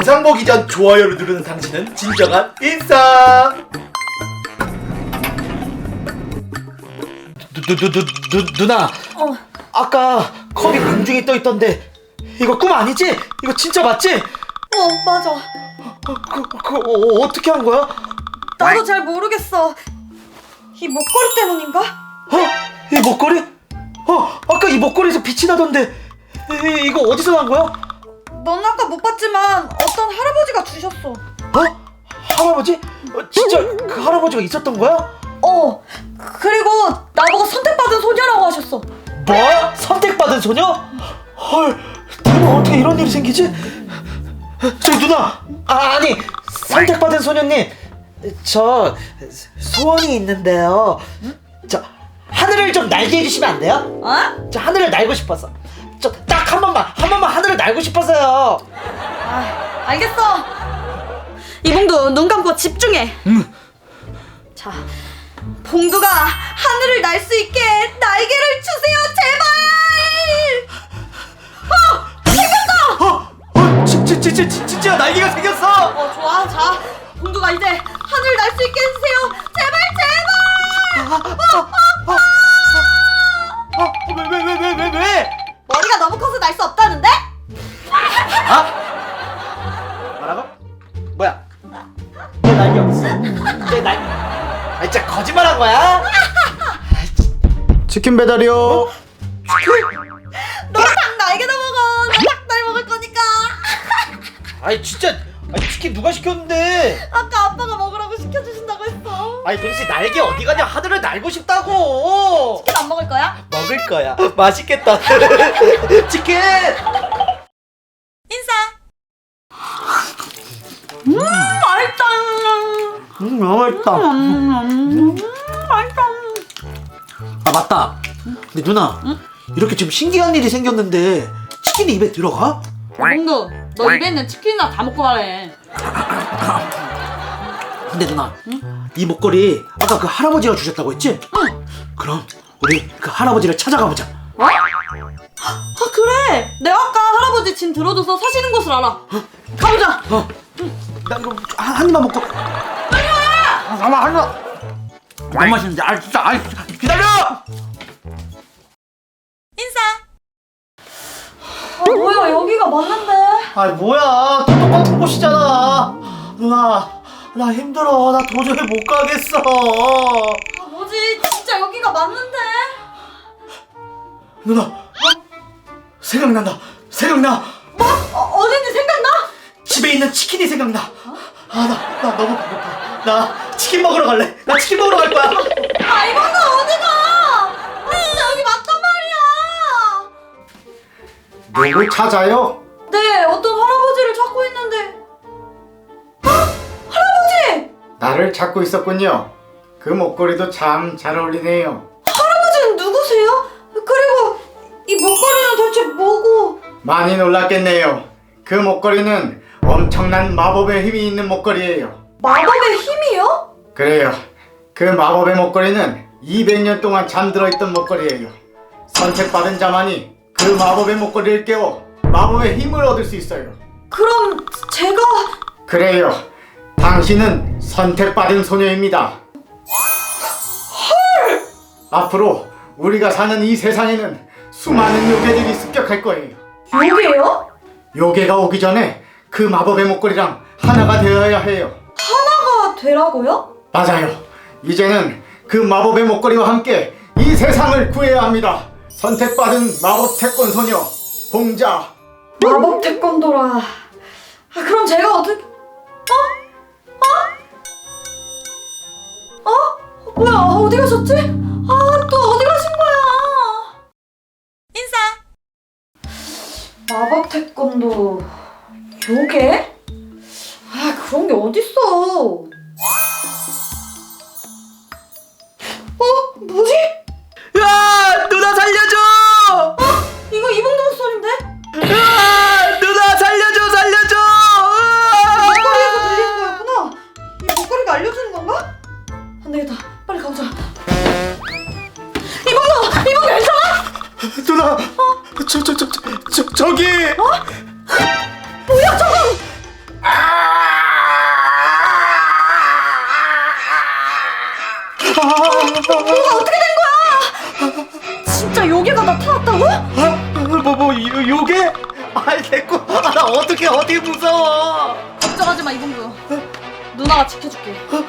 영상 보기 전 좋아요를 누르는 당신은 진정한 인싸. 누, 누, 누, 누, 누나 어, 아까 컵이 공중에 떠 있던데 이거 꿈 아니지? 이거 진짜 맞지? 어, 맞아. 그, 그 어, 어떻게 한 거야? 나도 잘 모르겠어. 이 목걸이 때문인가? 어? 이 목걸이? 어? 아까 이 목걸이에서 빛이 나던데 이, 이거 어디서 난 거야? 넌 아까 못 봤지만 어떤 할아버지가 주셨어. 어? 할아버지? 어, 진짜 그 할아버지가 있었던 거야? 어, 그리고 나보고 선택받은 소녀라고 하셨어. 뭐? 선택받은 소녀? 헐 대박 어떻게 이런 일이 생기지? 저기 누나 아, 아니 선택받은 소녀님 저 소원이 있는데요 저 하늘을 좀 날게 해주시면 안 돼요? 어? 저 하늘을 날고 싶어서 저 딱 한 번만 한 번만 하늘을 날고 싶어서요 아, 알겠어. 이봉두 눈 감고 집중해. 응. 자, 봉두가 하늘을 날 수 있게 날개를 주세요, 제발. 어, 어, 진, 진, 진, 진, 진짜 날개가 생겼어 어, 좋아. 자, 봉두가 이제 하늘 날 수 있게 해주세요, 제발, 제발. 어, 치킨 배달이요. 너 닭 날개도 먹어. 나닭날 먹을 거니까. 아니 진짜 아니, 치킨 누가 시켰는데? 아까 아빠가 먹으라고 시켜주신다고 했어. 아니 도대체 날개 어디 가냐? 하늘을 날고 싶다고. 치킨 안 먹을 거야? 먹을 거야. 맛있겠다. 치킨. 인사. 음, 맛있다. 음, 너무 맛있다. 음, 맛있다. 아 맞다. 근데 누나 이렇게 지금 신기한 일이 생겼는데 치킨이 입에 들어가? 봉두, 너 입에 있는 치킨이나 다 먹고 가래. 근데 누나 이 목걸이 아까 그 할아버지가 주셨다고 했지? 응. 그럼 우리 그 할아버지를 찾아가 보자. 뭐? 아 그래. 내가 아까 할아버지 짐 들어줘서 사시는 곳을 알아. 가보자. 어. 나 이거 한, 한 입만 먹고. 빨리 와! 아, 잠깐만 한 입만. 너무 맛있는데. 아 진짜. 아 기다려. 아 뭐야 여기가 맞는데? 아 뭐야 또 똑같은 곳이잖아. 누나 나 힘들어. 나 도저히 못 가겠어. 아 뭐지 진짜 여기가 맞는데? 누나 생각난다. 생각나. 뭐? 어, 어딘지 생각나? 집에 있는 치킨이 생각나. 아 나 나 너무 배고파. 나 치킨 먹으러 갈래. 나 치킨 먹으러 갈 거야. 아 이거는 누구 찾아요? 네 어떤 할아버지를 찾고 있는데. 아 할아버지! 나를 찾고 있었군요. 그 목걸이도 참 잘 어울리네요. 할아버지는 누구세요? 그리고 이 목걸이는 도대체 뭐고? 많이 놀랐겠네요. 그 목걸이는 엄청난 마법의 힘이 있는 목걸이에요. 마법의 힘이요? 그래요. 그 마법의 목걸이는 200년 동안 잠들어 있던 목걸이에요. 선택받은 자만이 그 마법의 목걸이를 깨워 마법의 힘을 얻을 수 있어요. 그럼 제가 그래요. 당신은 선택받은 소녀입니다. 앞으로 우리가 사는 이 세상에는 수많은 요괴들이 습격할 거예요. 요게요? 요괴가 오기 전에 그 마법의 목걸이랑 하나가 되어야 해요. 하나가 되라고요? 맞아요. 이제는 그 마법의 목걸이와 함께 이 세상을 구해야 합니다. 선택받은 마법 태권 소녀 봉자. 마법 태권도라. 아 그럼 제가 어떻게? 어? 어? 어? 뭐야 어디 가셨지? 아 또 어디 가신 거야? 인사. 마법 태권도 요게? 아 그런 게 어딨어? 어 뭐지? 여기. 어? 뭐야 저거? 뭐가 어떻게 된 거야? 진짜 요괴가 나타났다고? 뭐뭐 뭐, 요- 요게? 아이 됐고 아, 나 어떻게 어떻게 무서워? 걱정하지 마 이봉구. 누나가 지켜줄게. 어?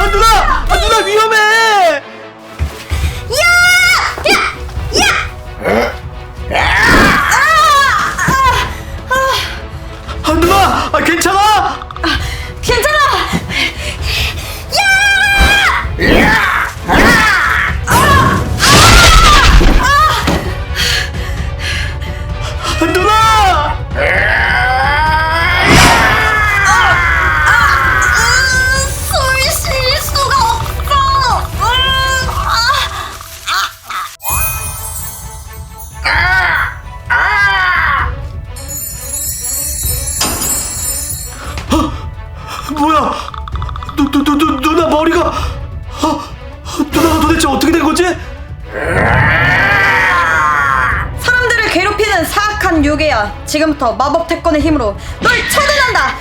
아 누나! 아 누나 위험해! 뭐야 누, 누, 누, 누, 누나 머리가 아, 누나가 도대체 어떻게 된 거지? 사람들을 괴롭히는 사악한 요괴야. 지금부터 마법 태권의 힘으로 널 처단한다.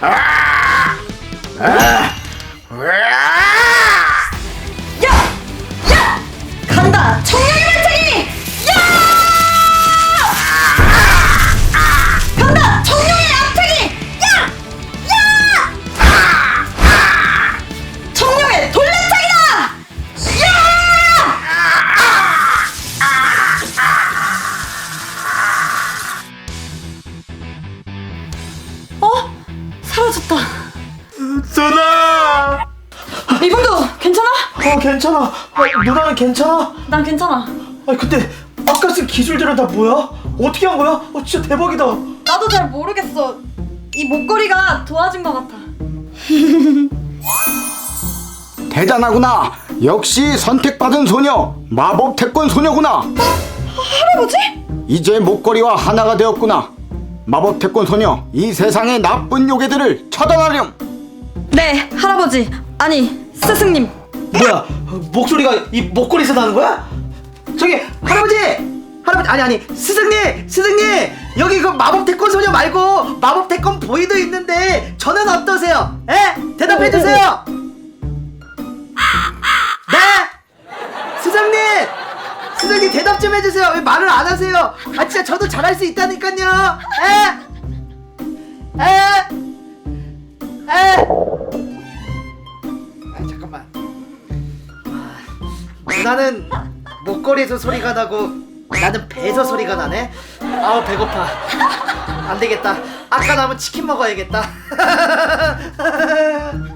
누나 사라졌다. 누나 이분도 괜찮아? 어 괜찮아 아, 누나는 괜찮아 난 괜찮아. 아 근데 아까 쓴 기술들은 다 뭐야 어떻게 한 거야 어 진짜 대박이다 나도 잘 모르겠어. 이 목걸이가 도와준 것 같아. 대단하구나. 역시 선택받은 소녀 마법 태권 소녀구나. 할아버지? 이제 목걸이와 하나가 되었구나. 마법 태권 소녀 이 세상의 나쁜 요괴들을 처단하렴. 네, 할아버지. 아니, 스승님. 뭐야 목소리가 이 목걸이에서 나는 거야? 저기 할아버지 할아버지 아니 아니 스승님 스승님 여기 그 마법 태권 소녀 말고 마법 태권 보이도 있는데 저는 어떠세요? 에? 대답해 주세요 스승님 대답 좀 해주세요 왜 말을 안 하세요 아 진짜 저도 잘할 수 있다니까요 에? 에? 에? 아 잠깐만 누나는 목걸이에서 소리가 나고 나는 배에서 소리가 나네. 아우 배고파. 안 되겠다. 아까 남은 치킨 먹어야겠다.